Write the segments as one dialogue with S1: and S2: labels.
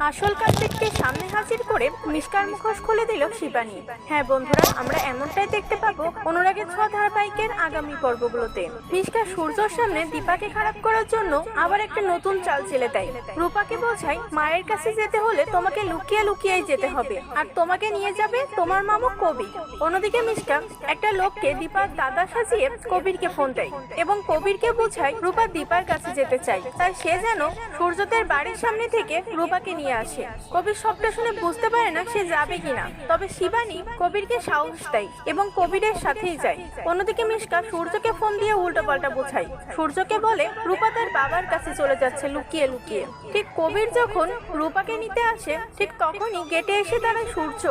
S1: আসল কালপিটকে সামনে হাজির করে মিষ্কার মুখোশ খুলে দিল শিবানী। হ্যাঁ বন্ধুরা, আমরা এমনটাই দেখতে পাবো অনুরাগের ছোঁয়া ধারাবাহিকের আগামী পর্বগুলোতে। মিষ্কা সূর্যর সামনে দীপাকে খারাপ করার জন্য আবার একটা নতুন চাল চেলে দেয়। রূপাকে বোঝায়, মায়ের কাছে যেতে হলে তোমাকে লুকিয়ে লুকিয়েই যেতে হবে। আর তোমাকে নিয়ে যাবে তোমার মামু কবি। অন্যদিকে মিষ্কা একটা লোককে দীপার দাদা সাজিয়ে কবিরকে ফোন দেয় এবং কবিরকে বোঝায় রূপা দীপার কাছে যেতে চায়। তাই সে যেন সূর্যদের বাড়ির সামনে থেকে রূপাকে নিয়ে আসে। কবির সবটা শুনে বুঝতে পারে না সে যাবে কিনা। তবে শিবানী কবিরকে সাহস দেয় এবং কবিরের সাথেই যায়। অন্যদিকে মিশকা সূর্যকে ফোন দিয়ে উল্টো পাল্টা বোঝায়। সূর্যকে বলে, রূপা তার বাবার কাছে চলে যাচ্ছে লুকিয়ে লুকিয়ে। ঠিক কবির যখন রূপাকে নিতে আসে, ঠিক তখনই গেটে এসে দাঁড়ায় সূর্য।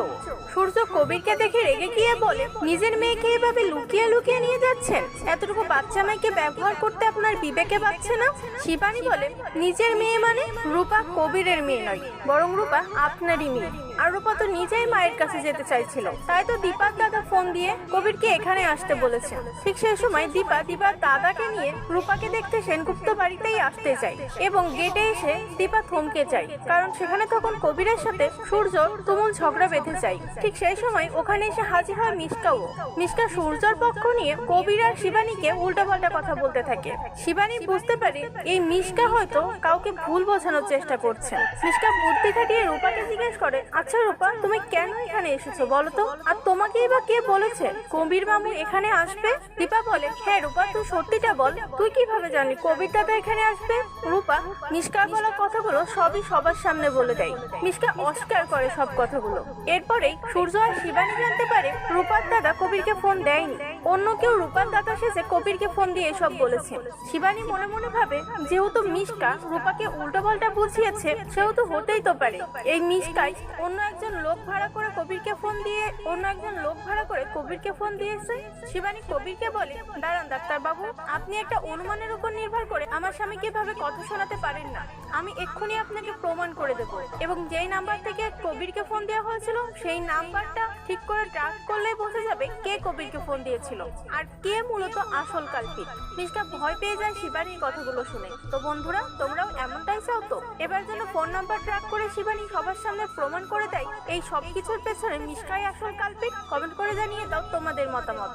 S1: সূর্য কবিরকে দেখে রেগে গিয়ে বলে, নিজের মেয়েকে এভাবে লুকিয়ে লুকিয়ে নিয়ে যাচ্ছেন? এতটুকু বাচ্চা মেয়েকে ব্যবহার করতে আপনার বিবেকে পাচ্ছে না? শিবানী বলে, নিজের মেয়ে মানে রূপা কবিরের মেয়ে নয়। বরং রূপা আপনারই মেয়ে। আর রূপা তো নিজেই মায়ের কাছে যেতে চাইছিল। তাই তো দীপার দাদা ফোন দিয়ে কবিরকে এখানে আসতে বলেছে। ঠিক সেই সময় দীপা দীপার দাদাকে নিয়ে রূপাকে দেখতে সেনগুপ্ত বাড়িতেই আসতে চায় এবং গেটে এসে দীপা থমকে যায়। কারণ সেখানে তখন কবিরের সাথে সূর্য তুমুল ঝগড়া বেঁধে যায়। ঠিক সেই সময় ওখানে এসে হাজির হয় মিষ্কাও মিষ্কা সূর্যর পক্ষ নিয়ে কবির আর শিবানীকে উল্টাপাল্টা কথা বলতে থাকে। শিবানী বুঝতে পারে এই মিষ্কা হয়তো কাউকে ভুল বোঝানোর চেষ্টা করছে। মিষ্কা বুদ্ধি খাটিয়ে রূপাকে জিজ্ঞেস করে আচ্ছা রূপা, তুমি কেন এখানে এসেছ বলো তো? আর তোমাকেই বা কে বলেছে? কবির মামু এখানে আসবে? দীপা বলে হ্যাঁ রূপা, তুই সত্যিটা বল। তুই কীভাবে জানি কবির দাদা এখানে আসবে? রূপা মিষ্কার বলা কথাগুলো সবই সবার সামনে বলে দেয়। মিষ্কা অস্বীকার করে সব কথাগুলো। এরপরেই সূর্য আর শিবানী জানতে পারে রূপার দাদা কবিরকে ফোন দেয়নি। অন্য কেউ রূপার দাদা শেষে কবিরকে ফোন দিয়ে এসব বলেছে। শিবানী মনে মনে ভাবে, যেহেতু মিষ্কা রূপাকে উল্টো পাল্টা বুঝিয়েছে, সেহেতু হতেই তো পারে। এই মিষ্কাই অন্য একজন লোক ভাড়া করে কবিরকে ফোন দিয়ে অন্য একজন লোক ভাড়া করে কবিরকে ফোন দিয়েছে? শিবানী কবিরকে বলে দাঁড়ান ডাক্তার বাবু আপনি একটা অনুমানের উপর নির্ভর করে আমার স্বামীকে এভাবে কথা শোনাতে পারেন না। আমি এক্ষুনি আপনাকে প্রমাণ করে দেব। এবং যেই নাম্বার থেকে কবিরকে ফোন দেওয়া হয়েছিল সেই নাম্বারটা ঠিক করে ট্র্যাক করলে বোঝা যাবে কে কবিরকে ফোন দিয়েছিল আর কে মূলত আসল কাল্পিক মিষ্টা ভয় পেয়ে যায় শিবানীর কথাগুলো শুনে। তো বন্ধুরা তোমরাও এমনটাই এবার যেন ফোন নাম্বার ট্র্যাক করে শিবানী সবার সামনে প্রমাণ করে দেয়, এই সব কিছুর পেছনে নিশ্চয়ই আসল কাল্পিক কমেন্ট করে জানিয়ে দাও তোমাদের মতামত।